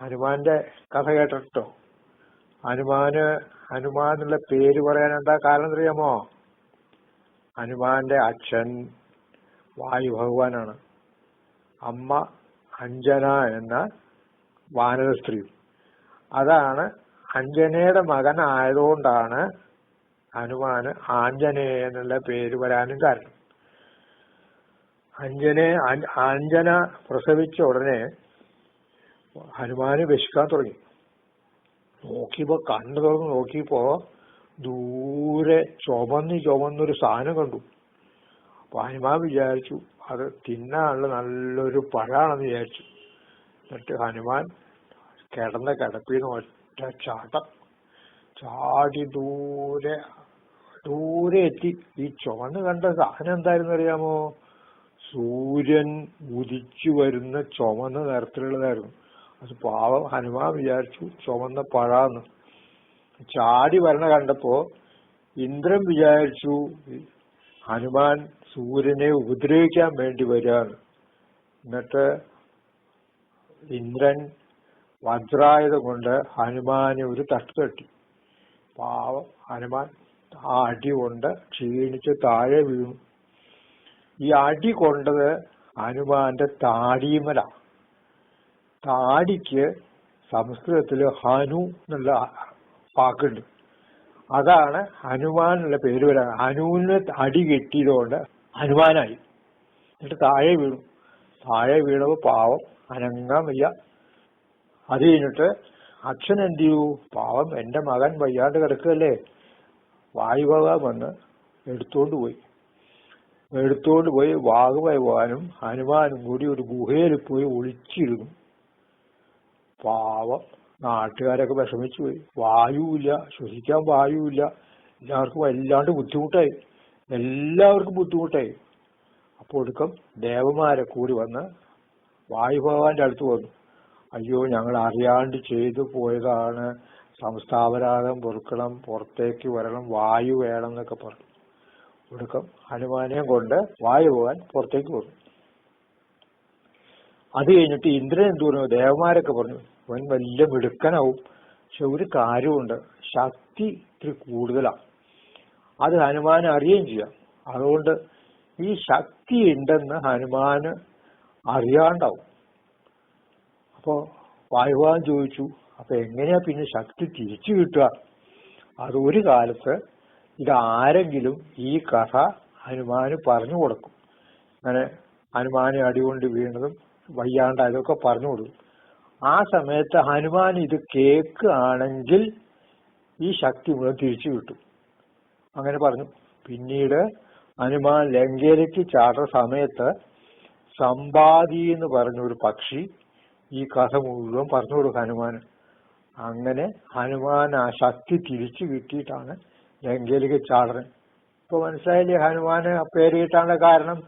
ഹനുമാന്റെ കഥ കേട്ടിട്ടോ ഹനുമാന് ഹനുമാൻ എന്നുള്ള പേര് പറയാൻ എന്താ കാരണം അറിയാമോ? ഹനുമാന്റെ അച്ഛൻ വായു ഭഗവാനാണ്. അമ്മ അഞ്ജന എന്ന വാനര സ്ത്രീ. അതാണ് അഞ്ജനയുടെ മകൻ ആയതുകൊണ്ടാണ് ഹനുമാന് ആഞ്ജനേയ എന്നുള്ള പേര് വരാനും കാരണം. അഞ്ജന ആഞ്ജന പ്രസവിച്ച ഉടനെ ഹനുമാന് വിശക്കാൻ തുടങ്ങി. നോക്കിയപ്പോ കണ്ണു തുറന്ന് നോക്കിയപ്പോ ദൂരെ ചുമന്ന് ചുമന്നൊരു സാധനം കണ്ടു. അപ്പൊ ഹനുമാൻ വിചാരിച്ചു അത് തിന്നാനുള്ള നല്ലൊരു പഴാണെന്ന് വിചാരിച്ചു. എന്നിട്ട് ഹനുമാൻ കിടന്ന കിടപ്പിന്ന് ഒറ്റ ചാട്ടം ചാടി ദൂരെ ദൂരെ എത്തി. ഈ ചുവന്ന് കണ്ട സാധനം എന്തായിരുന്നു അറിയാമോ? സൂര്യൻ ഉദിച്ചു വരുന്ന ചുവന്ന നിറത്തിലുള്ളതായിരുന്നു. അത് പാവം ഹനുമാൻ വിചാരിച്ചു ചുവന്ന പഴാന്ന്. ചാടി വരണ കണ്ടപ്പോ ഇന്ദ്രൻ വിചാരിച്ചു ഹനുമാൻ സൂര്യനെ ഉപദ്രവിക്കാൻ വേണ്ടി വരികയാണ്. എന്നിട്ട് ഇന്ദ്രൻ വജ്രായുധം കൊണ്ട് ഹനുമാനെ ഒരു തട്ട് തട്ടി. പാവം ഹനുമാൻ ആ അടി കൊണ്ട് ക്ഷീണിച്ച് താഴെ വീണു. ഈ അടി കൊണ്ടത് ഹനുമാന്റെ താടിമല. താടിക്ക് സംസ്കൃതത്തിൽ ഹനു എന്നുള്ള വാക്കുണ്ട്. അതാണ് ഹനുമാൻ എന്നുള്ള പേര് വരാൻ ഹനുവിന് അടി കെട്ടിയതുകൊണ്ട് ഹനുമാനായി. എന്നിട്ട് താഴെ വീണു. താഴെ വീണപ്പോ പാവം അനങ്ങാൻ വയ്യ. അത് കഴിഞ്ഞിട്ട് അച്ഛൻ എന്ത് ചെയ്യൂ പാവം എന്റെ മകൻ വയ്യാണ്ട് കിടക്കുകയല്ലേ? വായുഭഗവാൻ വന്ന് എടുത്തോണ്ട് പോയി. എടുത്തോണ്ട് പോയി. വാഗുഭഗവാനും ഹനുമാനും കൂടി ഒരു ഗുഹയിൽ പോയി ഒളിച്ചിരുന്നു. പാവം. നാട്ടുകാരൊക്കെ വിഷമിച്ചു പോയി. വായുവില്ല ശ്വസിക്കാൻ വായുവില്ല. എല്ലാവർക്കും വല്ലാണ്ട് ബുദ്ധിമുട്ടായി. എല്ലാവർക്കും ബുദ്ധിമുട്ടായി. അപ്പോൾ ഒടുക്കം ദേവന്മാരെ കൂടി വന്ന് വായുഭഗവാന്റെ അടുത്ത് വന്നു. അയ്യോ ഞങ്ങൾ അറിയാണ്ട് ചെയ്തു പോയതാണ്. സംസ്ഥാപരാധം പൊറുക്കണം പുറത്തേക്ക് വരണം വായു വേണം എന്നൊക്കെ പറഞ്ഞു. ഒടുക്കം ഹനുമാനെയും കൊണ്ട് വായു പോകാൻ പുറത്തേക്ക് വന്നു. അത് കഴിഞ്ഞിട്ട് ഇന്ദ്രൻ എന്ത് പറഞ്ഞു? ദേവന്മാരൊക്കെ പറഞ്ഞു അവൻ വലിയ മിടുക്കനാവും. പക്ഷെ ഒരു കാര്യമുണ്ട് ശക്തി ഇത്തിരി കൂടുതലാണ് അത് ഹനുമാൻ അറിയുകയും ചെയ്യാം. അതുകൊണ്ട് ഈ ശക്തി ഉണ്ടെന്ന് ഹനുമാന് അറിയാണ്ടാവും. അപ്പോ വായുവാൻ ചോദിച്ചു അപ്പൊ എങ്ങനെയാ പിന്നെ ശക്തി തിരിച്ചു കിട്ടുക? അത് ഒരു കാലത്ത് ഇതാരെങ്കിലും ഈ കഥ ഹനുമാന് പറഞ്ഞു കൊടുക്കും. അങ്ങനെ ഹനുമാനെ അടികൊണ്ട് വീണതും വയ്യാണ്ടായതൊക്കെ പറഞ്ഞു കൊടുക്കും. ആ സമയത്ത് ഹനുമാൻ ഇത് കേൾക്കുകയാണെങ്കിൽ ഈ ശക്തി മുഴുവൻ തിരിച്ചു കിട്ടും. അങ്ങനെ പറഞ്ഞു. പിന്നീട് ഹനുമാൻ ലങ്കയിലേക്ക് ചാടുന്ന സമയത്ത് സമ്പാദി എന്ന് പറഞ്ഞൊരു പക്ഷി ഈ കഥ മുഴുവൻ പറഞ്ഞു കൊടുക്കും ഹനുമാൻ അങ്ങനെ ഹനുമാൻ ആ ശക്തി തിരിച്ചു കിട്ടിയിട്ടാണ് ലങ്കയിലേക്ക് ചാടുന്നത് ഇപ്പൊ മനസ്സിലായില്ലേ ഹനുമാന് പേര് കിട്ടാനുള്ള കാരണം?